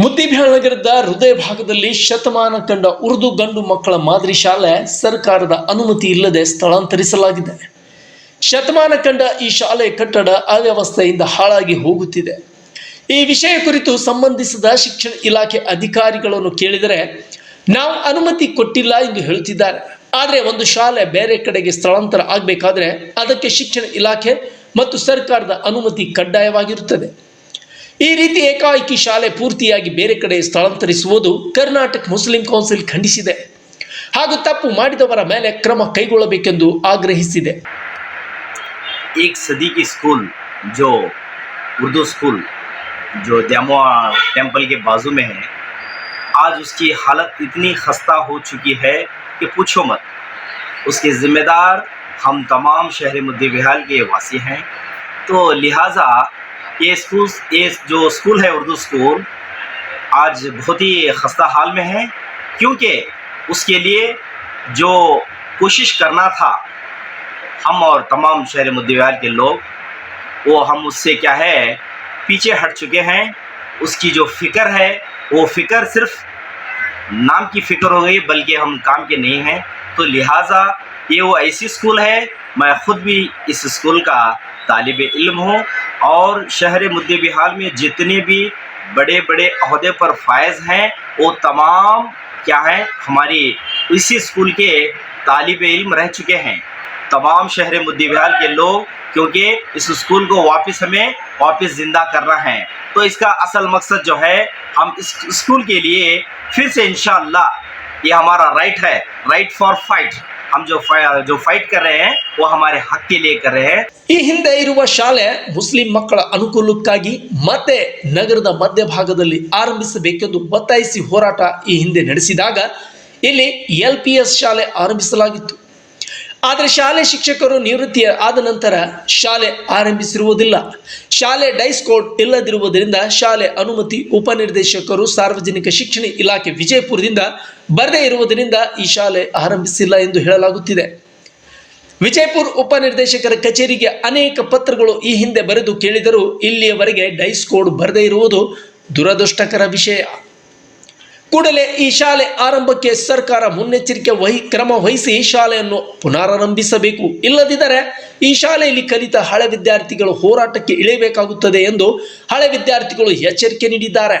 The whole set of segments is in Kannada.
ಮುದ್ದೇಬಿಹಾಳ್ ನಗರದ ಹೃದಯ ಭಾಗದಲ್ಲಿ ಶತಮಾನ ಕಂಡ ಉರ್ದು ಗಂಡು ಮಕ್ಕಳ ಮಾದರಿ ಶಾಲೆ ಸರ್ಕಾರದ ಅನುಮತಿ ಇಲ್ಲದೆ ಸ್ಥಳಾಂತರಿಸಲಾಗಿದೆ. ಶತಮಾನ ಕಂಡ ಈ ಶಾಲೆ ಕಟ್ಟಡ ಅವ್ಯವಸ್ಥೆಯಿಂದ ಹಾಳಾಗಿ ಹೋಗುತ್ತಿದೆ. ಈ ವಿಷಯ ಕುರಿತು ಸಂಬಂಧಿಸಿದ ಶಿಕ್ಷಣ ಇಲಾಖೆ ಅಧಿಕಾರಿಗಳನ್ನು ಕೇಳಿದರೆ, ನಾವು ಅನುಮತಿ ಕೊಟ್ಟಿಲ್ಲ ಎಂದು ಹೇಳುತ್ತಿದ್ದಾರೆ. ಆದರೆ ಒಂದು ಶಾಲೆ ಬೇರೆ ಕಡೆಗೆ ಸ್ಥಳಾಂತರ ಆಗಬೇಕಾದ್ರೆ ಅದಕ್ಕೆ ಶಿಕ್ಷಣ ಇಲಾಖೆ ಮತ್ತು ಸರ್ಕಾರದ ಅನುಮತಿ ಕಡ್ಡಾಯವಾಗಿರುತ್ತದೆ. ಈ ರೀತಿ ಏಕಾಏಕಿ ಶಾಲೆ ಪೂರ್ತಿಯಾಗಿ ಬೇರೆ ಕಡೆ ಸ್ಥಳಾಂತರಿಸುವುದು ಕರ್ನಾಟಕ ಮುಸ್ಲಿಂ ಕೌನ್ಸಿಲ್ ಖಂಡಿಸಿದೆ ಹಾಗೂ ತಪ್ಪು ಮಾಡಿದವರ ಮೇಲೆ ಕ್ರಮ ಕೈಗೊಳ್ಳಬೇಕೆಂದು ಆಗ್ರಹಿಸಿದೆ एक सदी की स्कूल जो उर्दू स्कूल जो द्यामुआ टेम्पल के बाजू में है आज उसकी हालत इतनी खस्ता हो चुकी है कि पूछो मत उसके ज़िम्मेदार हम तमाम शहर मुद्दे बिहाल के वासी हैं तो लिहाजा ये स्कूल ये जो स्कूल है उर्दू स्कूल आज बहुत ही खस्ता हाल में है, क्योंकि उसके लिए जो कोशिश करना था हम और तमाम शहर मुद्देवाल के लोग, वो हम उससे क्या है, पीछे हट चुके हैं। उसकी जो फ़िक्र है, वो फ़िक्र सिर्फ़ नाम की फ़िक्र हो गई, बल्कि हम काम के नहीं हैं। तो लिहाजा ये वो ऐसी स्कूल है मैं ख़ुद भी इस स्कूल का तालब इल्म हूँ और शहर मुद्दे बिहाल में जितने भी बड़े बड़े अहदे पर फायज हैं, वो तमाम क्या हैं, हमारी इसी स्कूल के तालब इल्म रह चुके हैं। तमाम शहर मुद्दे बिहाल के लोग, क्योंकि इस स्कूल को वापस हमें वापस ज़िंदा करना है। तो इसका असल मकसद जो है, हम इस स्कूल के लिए फिर से इन ये हमारा राइट है राइट फॉर फाइट ಹಮ್ ಜೋ ಜೋ ಫೈಟ್ ಕರೆ ಓ ಹಮಾರೆ ಹಕ್ಕಿಲೇ ಕರೆ ಈ ಹಿಂದೆ ಇರುವ ಶಾಲೆ ಮುಸ್ಲಿಂ ಮಕ್ಕಳ ಅನುಕೂಲಕ್ಕಾಗಿ ಮತ್ತೆ ನಗರದ ಮಧ್ಯಭಾಗದಲ್ಲಿ ಆರಂಭಿಸಬೇಕೆಂದು ಒತ್ತಾಯಿಸಿ ಹೋರಾಟ ಈ ಹಿಂದೆ ನಡೆಸಿದಾಗ ಇಲ್ಲಿ ಎಲ್ ಪಿ ಎಸ್ ಶಾಲೆ ಆರಂಭಿಸಲಾಗಿತ್ತು. ಆದರೆ ಶಾಲೆ ಶಿಕ್ಷಕರು ನಿವೃತ್ತಿ ಆದ ನಂತರ ಶಾಲೆ ಆರಂಭಿಸಿರುವುದಿಲ್ಲ. ಶಾಲೆ ಡೈಸ್ ಕೋಡ್ ಇಲ್ಲದಿರುವುದರಿಂದ ಶಾಲೆ ಅನುಮತಿ ಉಪನಿರ್ದೇಶಕರು ಸಾರ್ವಜನಿಕ ಶಿಕ್ಷಣ ಇಲಾಖೆ ವಿಜಯಪುರದಿಂದ ಬರದೇ ಇರುವುದರಿಂದ ಈ ಶಾಲೆ ಆರಂಭಿಸಿಲ್ಲ ಎಂದು ಹೇಳಲಾಗುತ್ತಿದೆ. ವಿಜಯಪುರ ಉಪನಿರ್ದೇಶಕರ ಕಚೇರಿಗೆ ಅನೇಕ ಪತ್ರಗಳು ಈ ಹಿಂದೆ ಬರೆದು ಕೇಳಿದರೂ ಇಲ್ಲಿಯವರೆಗೆ ಡೈಸ್ ಕೋಡ್ ಬರದೇ ಇರುವುದು ದುರದೃಷ್ಟಕರ ವಿಷಯ. ಕೂಡಲೇ ಈ ಶಾಲೆ ಆರಂಭಕ್ಕೆ ಸರ್ಕಾರ ಮುನ್ನೆಚ್ಚರಿಕೆ ವಹಿ, ಕ್ರಮ ವಹಿಸಿ ಶಾಲೆಯನ್ನು ಪುನರಾರಂಭಿಸಬೇಕು. ಇಲ್ಲದಿದ್ದರೆ ಈ ಶಾಲೆಯಲ್ಲಿ ಕಲಿತ ಹಳೆ ವಿದ್ಯಾರ್ಥಿಗಳು ಹೋರಾಟಕ್ಕೆ ಇಳಿಯಬೇಕಾಗುತ್ತದೆ ಎಂದು ಹಳೆ ವಿದ್ಯಾರ್ಥಿಗಳು ಎಚ್ಚರಿಕೆ ನೀಡಿದ್ದಾರೆ.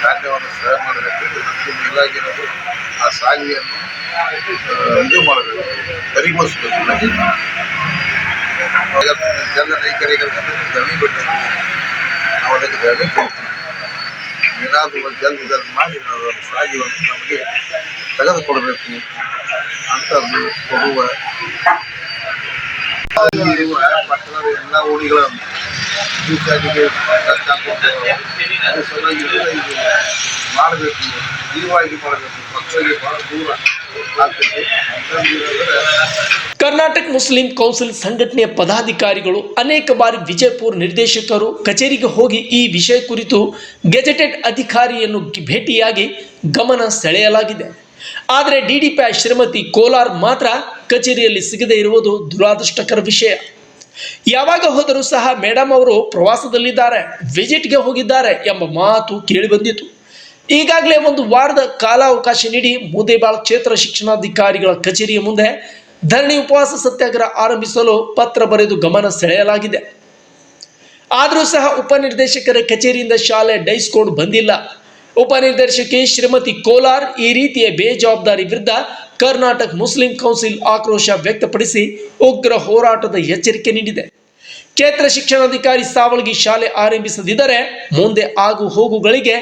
ಅದು ಪುನರಾವರ್ತನೆ ಮಾಡಬೇಕಾಗಿದೆ ಇದರ ಸಲುವಾಗಿ ಸರ್ಕಾರದಿಂದ ಏನಾದರೂ ಕಾರ್ಯವನ್ನು ಸಹ ಮಾಡಬೇಕು ಮತ್ತು ಇಲಾಖೆಯವರು ಆ ಶಾಲೆಯನ್ನು ಆ, ಇದು ಮಾಡಬೇಕು ಸರಿಗೊಳಿಸಬೇಕು ಜನ ರೈತರಿಗೆ ಧರಣಿ ಬಿಟ್ಟು ನಾವು ಅದಕ್ಕೆ ಧರಣಿ ಕೊಡ್ತೀವಿ ಏನಾದರೂ ಜಲ್ದಿ ಜಲ್ದಿ ಮಾಡಿ ನಾವು ಅದನ್ನು ಸಾಗಿವನ್ನು ನಮಗೆ ತೆಗೆದುಕೊಡಬೇಕು ಅಂತ ಅದು ಕೊಡುವ ಇರುವ ಪಟ್ಟಣದ ಎಲ್ಲ ಓಣಿಗಳನ್ನು ಮಾಡಬೇಕು. ಮಾಡಬೇಕು. ಕರ್ನಾಟಕ ಮುಸ್ಲಿಂ ಕೌನ್ಸಿಲ್ ಸಂಘಟನೆಯ ಪದಾಧಿಕಾರಿಗಳು ಅನೇಕ ಬಾರಿ ವಿಜಯಪುರ ನಿರ್ದೇಶಕರು ಕಚೇರಿಗೆ ಹೋಗಿ ಈ ವಿಷಯ ಕುರಿತು ಗೆಜೆಟೆಡ್ ಅಧಿಕಾರಿಯನ್ನು ಭೇಟಿಯಾಗಿ ಗಮನ ಸೆಳೆಯಲಾಗಿದೆ. ಆದರೆ ಡಿಡಿಪಿ ಶ್ರೀಮತಿ ಕೋಲಾರ್ ಮಾತ್ರ ಕಚೇರಿಯಲ್ಲಿ ಸಿಗದೇ ಇರುವುದು ದುರಾದೃಷ್ಟಕರ ವಿಷಯ. ಯಾವಾಗ ಹೋದರೂ ಸಹ ಮೇಡಮ್ ಅವರು ಪ್ರವಾಸದಲ್ಲಿದ್ದಾರೆ, ವಿಸಿಟ್ಗೆ ಹೋಗಿದ್ದಾರೆ ಎಂಬ ಮಾತು ಕೇಳಿ ಬಂದಿತು. ಈಗಾಗಲೇ ಒಂದು ವಾರದ ಕಾಲಾವಕಾಶ ನೀಡಿ ಮುದೇಬಾಳ್ ಕ್ಷೇತ್ರ ಶಿಕ್ಷಣಾಧಿಕಾರಿಗಳ ಕಚೇರಿಯ ಮುಂದೆ ಧರಣಿ ಉಪವಾಸ ಸತ್ಯಾಗ್ರಹ ಆರಂಭಿಸಲು ಪತ್ರ ಬರೆದು ಗಮನ ಸೆಳೆಯಲಾಗಿದೆ. ಆದರೂ ಸಹ ಉಪನಿರ್ದೇಶಕರ ಕಚೇರಿಯಿಂದ ಶಾಲೆ ಡೈಸ್ಕೊಂಡು ಕೋಡ್ ಬಂದಿಲ್ಲ ಉಪನಿರ್ದೇಶಕಿ ಶ್ರೀಮತಿ ಕೋಲಾರ್ ಈ ರೀತಿಯ ಬೇಜವಾಬ್ದಾರಿ ವಿರುದ್ಧ ಕರ್ನಾಟಕ ಮುಸ್ಲಿಂ ಕೌನ್ಸಿಲ್ ಆಕ್ರೋಶ ವ್ಯಕ್ತಪಡಿಸಿ ಉಗ್ರ ಹೋರಾಟದ ಎಚ್ಚರಿಕೆ ನೀಡಿದೆ. ಕ್ಷೇತ್ರ ಶಿಕ್ಷಣಾಧಿಕಾರಿ ಸಾವಳಗಿ ಶಾಲೆ ಆರಂಭಿಸದಿದ್ದರೆ ಮುಂದೆ ಆಗು ಹೋಗುಗಳಿಗೆ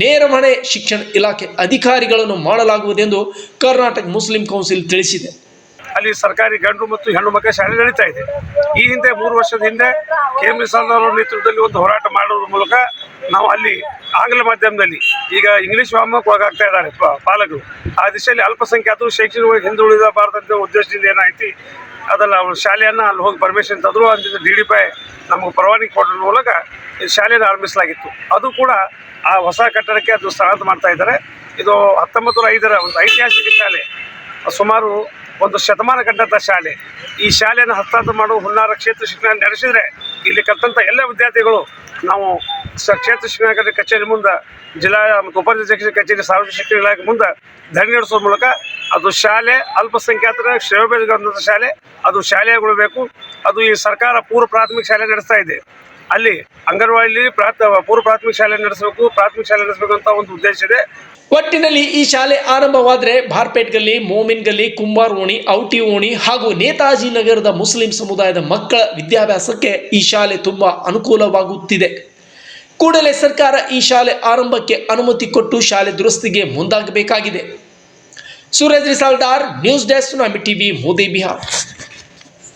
ನೇರ ಹೊಣೆ ಶಿಕ್ಷಣ ಇಲಾಖೆ ಅಧಿಕಾರಿಗಳನ್ನು ಮಾಡಲಾಗುವುದೆಂದು ಕರ್ನಾಟಕ ಮುಸ್ಲಿಂ ಕೌನ್ಸಿಲ್ ತಿಳಿಸಿದೆ. ಅಲ್ಲಿ ಸರ್ಕಾರಿ ಗಂಡು ಮತ್ತು ಹೆಣ್ಣು ಮಕ್ಕಳ ಶಾಲೆ ನಡೀತಾ ಇದೆ. ಈ ಹಿಂದೆ ಮೂರು ವರ್ಷದ ಹಿಂದೆ ಕೆ ಎಂ ಅವರ ನೇತೃತ್ವದಲ್ಲಿ ಒಂದು ಹೋರಾಟ ಮಾಡುವ ಮೂಲಕ ನಾವು ಅಲ್ಲಿ ಆಂಗ್ಲ ಮಾಧ್ಯಮದಲ್ಲಿ ಈಗ ಇಂಗ್ಲಿಷ್ ವ್ಯಾಮೋಹಕ್ಕೆ ಒಳಗಾಗ್ತಾ ಇದ್ದಾರೆ ಪಾಲಕರು. ಆ ದಿಶೆಯಲ್ಲಿ ಅಲ್ಪಸಂಖ್ಯಾತರು ಶೈಕ್ಷಣಿಕವಾಗಿ ಭಾರತದ ಉದ್ದೇಶದಿಂದ ಏನಾಯ್ತು? ಅದಲ್ಲ ಅವ್ರ ಶಾಲೆಯನ್ನು ಅಲ್ಲಿ ಹೋಗಿ ಪರ್ಮಿಷನ್ ತಂದರು ಅಂತ ಡಿ ಡಿ ಪೈ ನಮಗೆ ಪರವಾನಗಿ ಕೊಡೋದ್ರ ಮೂಲಕ ಶಾಲೆಯನ್ನು ಆರಂಭಿಸಲಾಗಿತ್ತು. ಅದು ಕೂಡ ಆ ಹೊಸ ಕಟ್ಟಡಕ್ಕೆ ಅದು ಸ್ಥಳಾಂತರ ಮಾಡ್ತಾ ಇದ್ದಾರೆ. ಇದು ಹತ್ತೊಂಬತ್ತು ನೂರ ಐದರ ಒಂದು ಐತಿಹಾಸಿಕ ಶಾಲೆ. ಸುಮಾರು ಒಂದು ಶತಮಾನ ಕಂಡಂಥ ಶಾಲೆ. ಈ ಶಾಲೆಯನ್ನು ಹಸ್ತಾಂತರ ಮಾಡುವ ಹುನ್ನಾರ ಕ್ಷೇತ್ರ ಶಿಕ್ಷಣ ನಡೆಸಿದರೆ ಇಲ್ಲಿ ಕಲಿತಂಥ ಎಲ್ಲ ವಿದ್ಯಾರ್ಥಿಗಳು ನಾವು ಕ್ಷೇತ್ರ ಶಿಕ್ಷಣ ಕಚೇರಿ ಮುಂದೆ, ಜಿಲ್ಲಾ ಮತ್ತು ಕಚೇರಿ ಸಾರ್ವಜನಿಕ ಶಿಕ್ಷಣ ಇಲಾಖೆ ಮುಂದೆ ಧರಣಿ ನಡೆಸುವ ಮೂಲಕ ಅದು ಶಾಲೆ ಅಲ್ಪಸಂಖ್ಯಾತರ ಶ್ರೇಯೋಭಿವೃದ್ಧಿ ಶಾಲೆ, ಅದು ಶಾಲೆಗೊಳ್ಳಬೇಕು ಅದು ಈ ಸರ್ಕಾರ ಪೂರ್ವ ಪ್ರಾಥಮಿಕ ಶಾಲೆ ನಡೆಸ್ತಾ ಇದೆ. ಅಲ್ಲಿ ಅಂಗನವಾಡಿಯಲ್ಲಿ ಪೂರ್ವ ಪ್ರಾಥಮಿಕ ಶಾಲೆ ನಡೆಸಬೇಕು, ಪ್ರಾಥಮಿಕ ಶಾಲೆ ನಡೆಸಬೇಕು ಅಂತ ಒಂದು ಉದ್ದೇಶ ಇದೆ. ಒಟ್ಟಿನಲ್ಲಿ ಈ ಶಾಲೆ ಆರಂಭವಾದರೆ ಬಾರ್ಪೇಟ್ ಗಲ್ಲಿ ಮೋಮಿನ್ ಗಲ್ಲಿ ಕುಂಬಾರ್ ಓಣಿ ಔಟಿ ಓಣಿ ಹಾಗೂ ನೇತಾಜಿ ನಗರದ ಮುಸ್ಲಿಂ ಸಮುದಾಯದ ಮಕ್ಕಳ ವಿದ್ಯಾಭ್ಯಾಸಕ್ಕೆ ಈ ಶಾಲೆ ತುಂಬಾ ಅನುಕೂಲವಾಗುತ್ತಿದೆ. ಕೂಡಲೇ ಸರ್ಕಾರ ಈ ಶಾಲೆ ಆರಂಭಕ್ಕೆ ಅನುಮತಿ ಕೊಟ್ಟು ಶಾಲೆ ದುರಸ್ತಿಗೆ ಮುಂದಾಗಬೇಕಾಗಿದೆ. ಸುರೇಶ್ ರಿಸಾಲ್ದಾರ್ ನ್ಯೂಸ್ ಡೆಸ್ಕ್, ನಮಿ ಟಿವಿ, ಮೋದಿ ಬಿಹಾರ್.